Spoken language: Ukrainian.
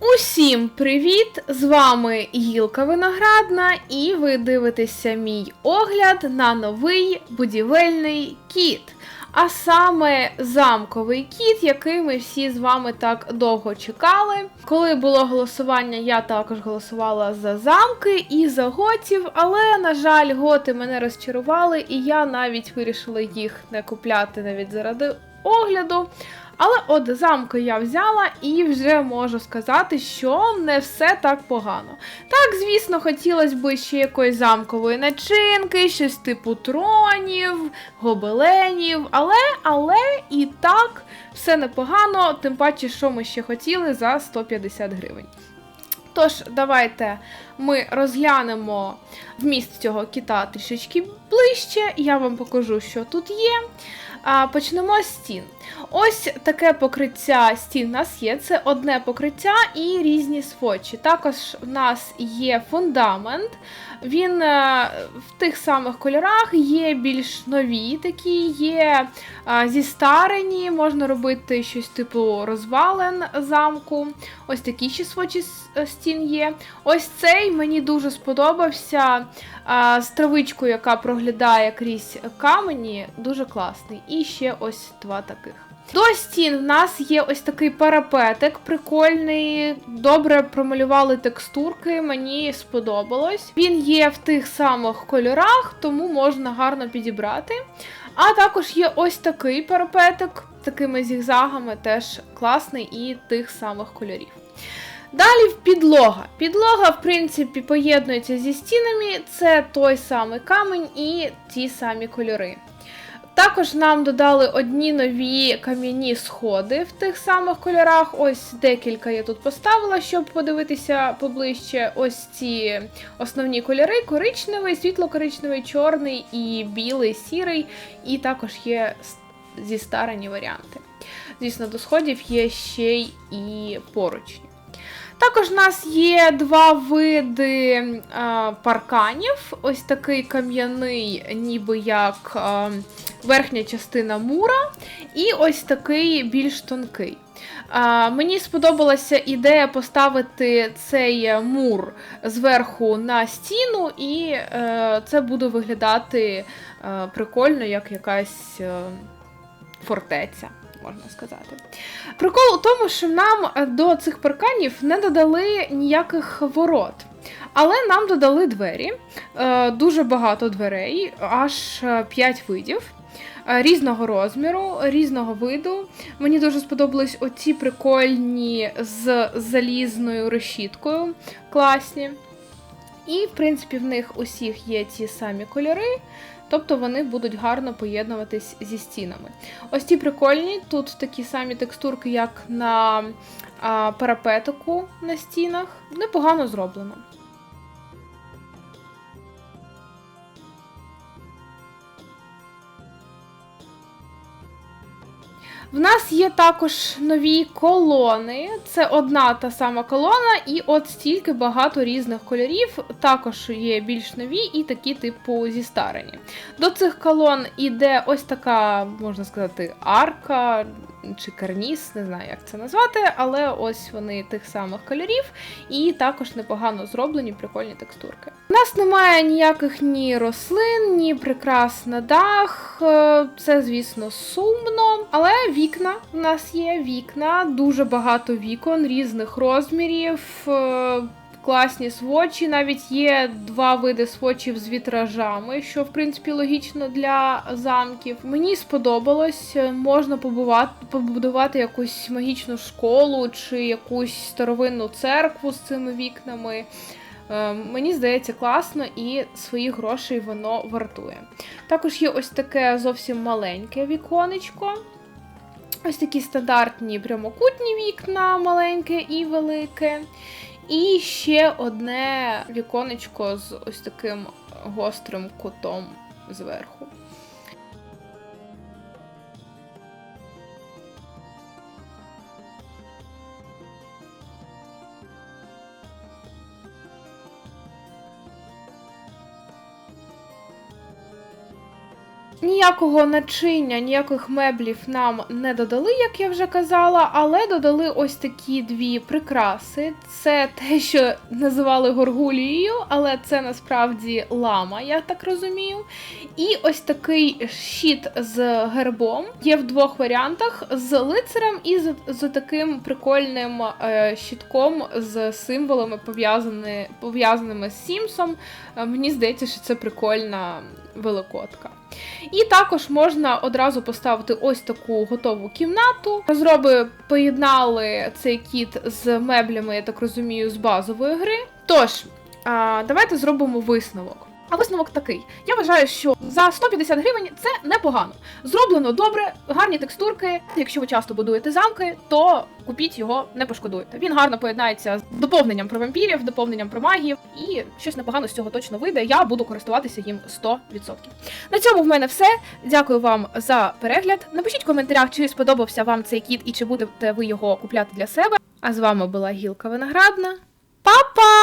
Усім привіт! З вами Гілка Виноградна, і ви дивитеся мій огляд на новий будівельний кіт. А саме замковий кіт, який ми всі з вами так довго чекали. Коли було голосування, я також голосувала за замки і за готів, але, на жаль, готи мене розчарували, і я навіть вирішила їх не купляти навіть заради огляду. Але от замки я взяла і вже можу сказати, що не все так погано. Так, звісно, хотілося б ще якоїсь замкової начинки, щось типу тронів, гобеленів, але, але і так все непогано, тим паче, що ми ще хотіли за 150 гривень. Тож, давайте ми розглянемо вміст цього кіта трішечки ближче. Я вам покажу, що тут є. А, Почнемо з стін. Ось таке покриття стін у нас є. Це одне покриття і різні свочі. Також в нас є фундамент. Він е, в тих самих кольорах, є більш нові такі, є е, зістарені, можна робити щось типу розвален замку. Ось такі ще свочі стін є. Ось цей мені дуже сподобався е, з травичкою, яка проглядає крізь камені, дуже класний. І ще ось два таких. До стін в нас є ось такий парапетик, прикольний. Добре промалювали текстурки, мені сподобалось. Він є в тих самих кольорах, тому можна гарно підібрати. А також є ось такий парапетик з такими зігзагами, теж класний і тих самих кольорів. Далі підлога. Підлога, в принципі, поєднується зі стінами. Це той самий камінь і ті самі кольори. Також нам додали одні нові кам'яні сходи в тих самих кольорах. Ось декілька я тут поставила, щоб подивитися поближче. Ось ці основні кольори: коричневий, світло-коричневий, чорний і білий, сірий, і також є зістарені варіанти. Звісно, до сходів є ще й і поручні. Також в нас є два види е, парканів. Ось такий кам'яний, ніби як е, верхня частина мура, і ось такий більш тонкий. А, мені сподобалася ідея поставити цей мур зверху на стіну, і е, це буде виглядати е, прикольно, як якась е, фортеця, можна сказати. Прикол у тому, що нам е, до цих парканів не додали ніяких ворот. Але нам додали двері, е, дуже багато дверей, аж 5 видів. е, Різного розміру, різного виду. Мені дуже сподобались оці прикольні з залізною решіткою. Класні. І, в принципі, в них усіх є ті самі кольори, тобто вони будуть гарно поєднуватись зі стінами. Ось ті прикольні, тут такі самі текстурки, як на а, парапетику на стінах. Непогано зроблено. В нас є також нові колони. Це одна та сама колона, і от стільки багато різних кольорів. Також є більш нові і такі, типу, зістарені. До цих колон іде ось така, можна сказати, арка чи карніз, не знаю, як це назвати, але ось вони тих самих кольорів, і також непогано зроблені, прикольні текстурки. У нас немає ніяких ні рослин, ні прикрас на дах. Е, Це, звісно, сумно. Але вікна в нас є вікна, дуже багато вікон різних розмірів. Класні свочі, навіть є два види свочів з вітражами, що в принципі логічно для замків. Мені сподобалось, можна побувати, побудувати якусь магічну школу чи якусь старовинну церкву з цими вікнами. Е, Мені здається, класно і своїх грошей воно вартує. Також є ось таке зовсім маленьке віконечко. Ось такі стандартні прямокутні вікна, маленьке і велике. І ще одне віконечко з ось таким гострим кутом зверху. Ніякого начиння, ніяких меблів нам не додали, як я вже казала, але додали ось такі дві прикраси. Це те, що називали горгулією, але це насправді лама, я так розумію. І ось такий щит з гербом. Є в двох варіантах: з лицарем і з, з таким прикольним е, щитком з символами, пов'язані, пов'язаними з Сімсом. Е, Мені здається, що це прикольна великодка. І також можна одразу поставити ось таку готову кімнату. Розроби поєднали цей кіт з меблями, я так розумію, з базової гри. Тож, давайте зробимо висновок. А висновок такий: я вважаю, що за 150 гривень це непогано. Зроблено добре, гарні текстурки. Якщо ви часто будуєте замки, то купіть його, не пошкодуєте. Він гарно поєднається з доповненням про вампірів, доповненням про магів, і щось непогано з цього точно вийде. Я буду користуватися їм 100%. На цьому в мене все. Дякую вам за перегляд. Напишіть в коментарях, чи сподобався вам цей кіт і чи будете ви його купляти для себе. А з вами була Гілка Виноградна. Па-па!